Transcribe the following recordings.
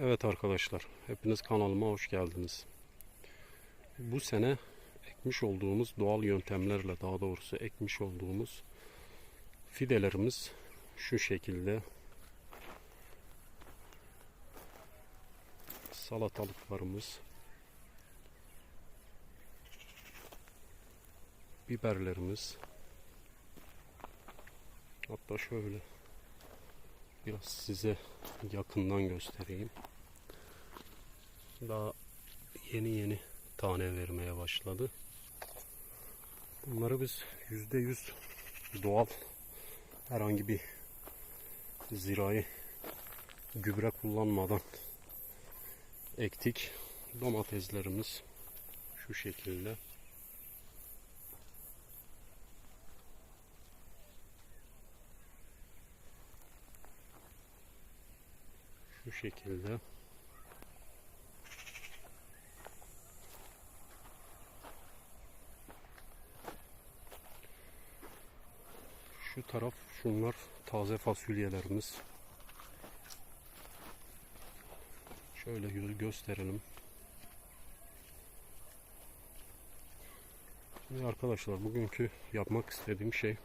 Evet arkadaşlar, hepiniz kanalıma hoş geldiniz. Bu sene ekmiş olduğumuz doğal yöntemlerle daha doğrusu ekmiş olduğumuz fidelerimiz şu şekilde. Salatalıklarımız, biberlerimiz, hatta şöyle biraz size yakından göstereyim. Daha yeni yeni tane vermeye başladı. Bunları biz yüzde yüz doğal herhangi bir zirai gübre kullanmadan ektik. Domateslerimiz şu şekilde. Şu şekilde. Şu taraf şunlar taze fasulyelerimiz. Şöyle gö- gösterelim. Şimdi arkadaşlar bugünkü yapmak istediğim şey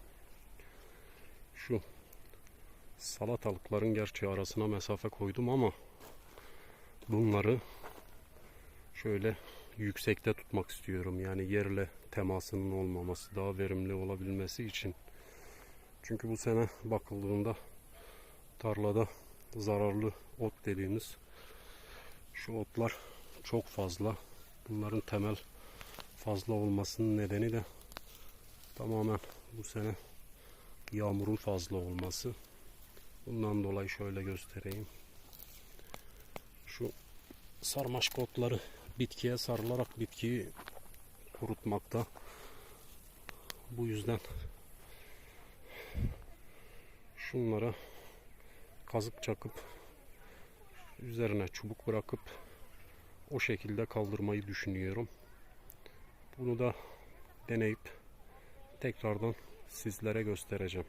şu. Salatalıkların gerçi arasına mesafe koydum ama bunları şöyle yüksekte tutmak istiyorum. Yani yerle temasının olmaması, daha verimli olabilmesi için. Çünkü bu sene bakıldığında tarlada zararlı ot dediğimiz şu otlar çok fazla. Bunların temel fazla olmasının nedeni de tamamen bu sene yağmurun fazla olması. Bundan dolayı şöyle göstereyim. Şu sarmaşık otları bitkiye sarılarak bitkiyi kurutmakta. Bu yüzden şunlara kazık çakıp üzerine çubuk bırakıp o şekilde kaldırmayı düşünüyorum. Bunu da deneyip tekrardan sizlere göstereceğim.